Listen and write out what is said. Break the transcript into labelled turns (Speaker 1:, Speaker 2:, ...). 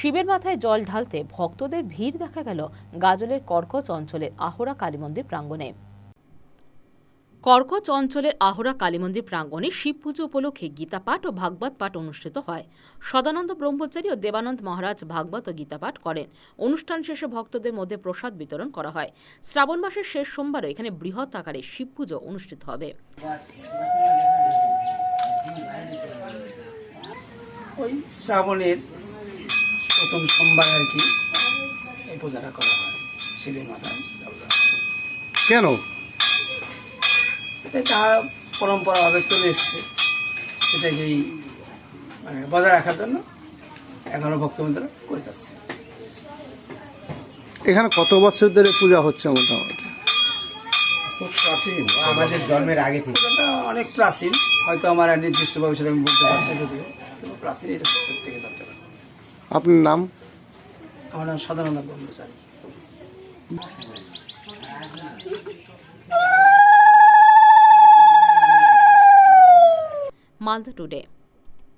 Speaker 1: শিবের মাথায় জল ঢালতে ভক্তদের ভিড় দেখা গেল গাজলের কর্কচ অঞ্চলের আহরা কালী মন্দির প্রাঙ্গণে। কর্কচ অঞ্চলের আহরা কালী মন্দির প্রাঙ্গণে শিব পুজো উপলক্ষে গীতা পাঠ ও ভাগবত পাঠ অনুষ্ঠিত হয়। সদানন্দ ব্রহ্মচারী ও দেবানন্দ মহারাজ ভাগবত ও গীতা পাঠ করেন। অনুষ্ঠান শেষে ভক্তদের মধ্যে প্রসাদ বিতরণ করা হয়। শ্রাবণ মাসের শেষ সোমবারও এখানে বৃহৎ আকারে শিব পুজো অনুষ্ঠিত হবে।
Speaker 2: শ্রাবণের প্রথম সোমবার আর কি এই পূজাটা করা হয় শিবের মাথায়।
Speaker 3: কেন?
Speaker 2: এটা যা পরম্পরাভাবে চলে এসছে। সেটাকেই মানে বজায় রাখার জন্য এখনও ভক্তবৃন্দরা করে যাচ্ছে।
Speaker 3: এখানে কত বছর ধরে পূজা হচ্ছে মোটামুটি?
Speaker 4: খুব প্রাচীন আমাদের জন্মের আগে থেকে।
Speaker 2: পূজাটা অনেক প্রাচীন। হয়তো আমার আর নির্দিষ্টভাবে সেটা আমি বলতে পারছি যদিও প্রাচীন এটা সব থেকে জানতে পারি
Speaker 3: আপনার নাম?
Speaker 2: আমার নাম সাধারণ ব্রহ্মচারী
Speaker 1: মালদা টুডে।